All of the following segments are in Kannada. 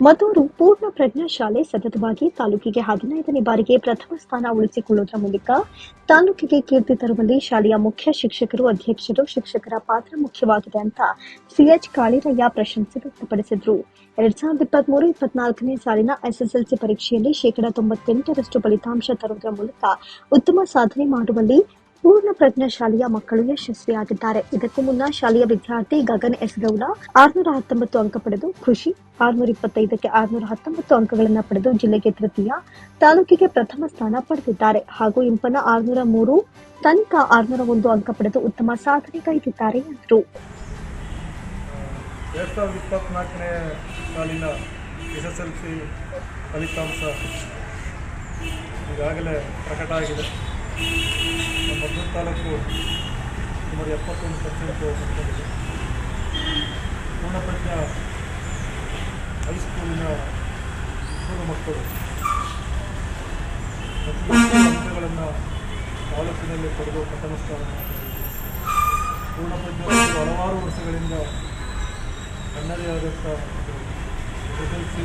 ಮತ್ತೂರು ಪೂರ್ಣ ಪ್ರಜ್ಞಾ ಶಾಲೆ ಸತತವಾಗಿ ತಾಲೂಕಿಗೆ ಹದಿನೈದನೇ ಬಾರಿಗೆ ಪ್ರಥಮ ಸ್ಥಾನ ಉಳಿಸಿಕೊಳ್ಳುವುದರ ಮೂಲಕ ತಾಲೂಕಿಗೆ ಕೀರ್ತಿ ತರುವಲ್ಲಿ ಶಾಲೆಯ ಮುಖ್ಯ ಶಿಕ್ಷಕರು, ಅಧ್ಯಕ್ಷರು, ಶಿಕ್ಷಕರ ಪಾತ್ರ ಮುಖ್ಯವಾಗಿದೆ ಅಂತ ಸಿಎಚ್ ಕಾಳಿರಯ್ಯ ಪ್ರಶಂಸೆ ವ್ಯಕ್ತಪಡಿಸಿದ್ರು. ಎರಡ್ ಸಾವಿರದ ಇಪ್ಪತ್ಮೂರು, ಇಪ್ಪತ್ನಾಲ್ಕನೇ ಸಾಲಿನ ಎಸ್ಎಸ್ಎಲ್ಸಿ ಪರೀಕ್ಷೆಯಲ್ಲಿ ಶೇಕಡಾ ತೊಂಬತ್ತೆಂಟರಷ್ಟು ಫಲಿತಾಂಶ ತರುವುದರ ಮೂಲಕ ಉತ್ತಮ ಸಾಧನೆ ಮಾಡುವಲ್ಲಿ ಪೂರ್ಣ ಪ್ರಜ್ಞಾ ಶಾಲೆಯ ಮಕ್ಕಳು ಯಶಸ್ವಿಯಾಗಿದ್ದಾರೆ. ಇದಕ್ಕೂ ಮುನ್ನ ಶಾಲೆಯ ವಿದ್ಯಾರ್ಥಿ ಗಗನ್ ಎಸ್ ಗೌಡ ಆರ್ನೂರ ಹತ್ತೊಂಬತ್ತು ಅಂಕ ಪಡೆದು ಕೃಷಿ, ಆರ್ನೂರ ಇಪ್ಪತ್ತೈದಕ್ಕೆ ಆರ್ನೂರ ಹತ್ತೊಂಬತ್ತು ಅಂಕಗಳನ್ನು ಪಡೆದು ಜಿಲ್ಲೆಗೆ ತೃತೀಯ, ತಾಲೂಕಿಗೆ ಪ್ರಥಮ ಸ್ಥಾನ ಪಡೆದಿದ್ದಾರೆ. ಹಾಗೂ ಇಂಪನ ಆರ್ನೂರ ಮೂರು ತನಿಖ ಆರ್ನೂರ ಒಂದು ಅಂಕ ಪಡೆದು ಉತ್ತಮ ಸಾಧನೆ ಕೈದಿದ್ದಾರೆ ಎಂದರು. ಫಲಿತಾಂಶ ಈಗಾಗಲೇ ಪ್ರಕಟ ಆಗಿದೆ ಮದ್ದೂರು ತಾಲೂಕು ಸುಮಾರು ಎಪ್ಪತ್ತೊಂದು ಪರ್ಸೆಂಟು ಬಂದಿದೆ ಪೂರ್ಣಪ್ರಜ್ಞ ಹೈಸ್ಕೂಲಿನ ಇಬ್ಬರು ಮಕ್ಕಳು ಅಂಕಗಳನ್ನು ತಾಲೂಕಿನಲ್ಲಿ ಪಡೆದು ಪ್ರಥಮ ಸ್ಥಾನ ಪೂರ್ಣಪ್ರಜ್ಞ ಹಲವಾರು ವರ್ಷಗಳಿಂದ ತನ್ನದೇ ಆದಂಥ ಸಿ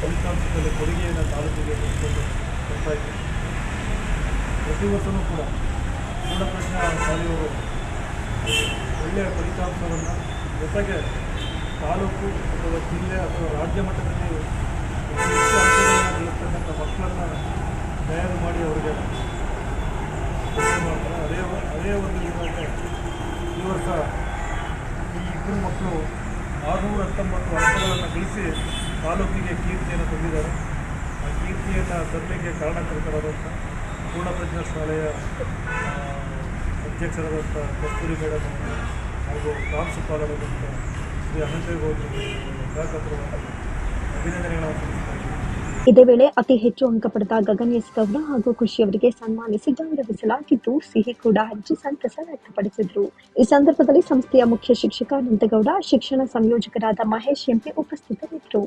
ಫಲಿತಾಂಶದಲ್ಲಿ ಕೊಡುಗೆಯನ್ನು ತಾಲೂಕಿಗೆ ಕೊಟ್ಟು ಬರ್ತಾ ಇದೆ. ಪ್ರತಿ ವರ್ಷವೂ ಕೂಡ ಪೂರ್ಣಪ್ರಜ್ಞಾ ಶಾಲೆಯವರು ಒಳ್ಳೆಯ ಫಲಿತಾಂಶವನ್ನು ಜೊತೆಗೆ ತಾಲೂಕು ಅಥವಾ ಜಿಲ್ಲೆ ಅಥವಾ ರಾಜ್ಯ ಮಟ್ಟದಲ್ಲಿ ಗಳಿಸ್ತಕ್ಕಂಥ ಮಕ್ಕಳನ್ನು ತಯಾರು ಮಾಡಿ ಅವರಿಗೆ ಮಾಡ್ತಾರೆ. ಅದೇ ಅದೇ ಒಂದು ಇದರಲ್ಲಿ ಈ ವರ್ಷ ಈ ಇಬ್ಬರು ಮಕ್ಕಳು ಆರುನೂರ ಹತ್ತೊಂಬತ್ತು ಅಂಕಗಳನ್ನು ಗಳಿಸಿ ತಾಲೂಕಿಗೆ ಕೀರ್ತಿಯನ್ನು ತಂದಿದ್ದಾರೆ. ಆ ಕೀರ್ತಿಯನ್ನು ತರಲಿಕ್ಕೆ ಕಾರಣಕರ್ತರಾದಂಥ ಪೂರ್ಣಪ್ರಜ್ಞಾ ಶಾಲೆಯ ಅಧ್ಯಕ್ಷರಾದಂಥ ಕಸ್ತೂರಿ ಮೇಡಮ್ ಹಾಗೂ ಪ್ರಾಂಶುಪಾಲರಾದಂಥ ಶ್ರೀ ಅನಂತೇಗೌಡರು ಕಾರ್ಯಕರ್ತರು ಅಭಿನಂದನೆಗಳನ್ನು ಸಲ್ಲಿಸಿದ್ದಾರೆ ಇದೇ ವೇಳೆ ಅತಿ ಹೆಚ್ಚು ಅಂಕ ಪಡೆದ ಗಗನ್ ಎಸ್ ಗೌಡ ಹಾಗೂ ಖುಷಿ ಅವರಿಗೆ ಸನ್ಮಾನಿಸಿ ಗೌರವಿಸಲಾಗಿದ್ದು ಸಿಹಿ ಕೂಡ ಹಂಚಿ ಸಂತಸ ವ್ಯಕ್ತಪಡಿಸಿದ್ರು. ಈ ಸಂದರ್ಭದಲ್ಲಿ ಸಂಸ್ಥೆಯ ಮುಖ್ಯ ಶಿಕ್ಷಕ ಅನಂತಗೌಡ, ಶಿಕ್ಷಣ ಸಂಯೋಜಕರಾದ ಮಹೇಶ್ ಎಂಪಿ ಉಪಸ್ಥಿತರಿದ್ದರು.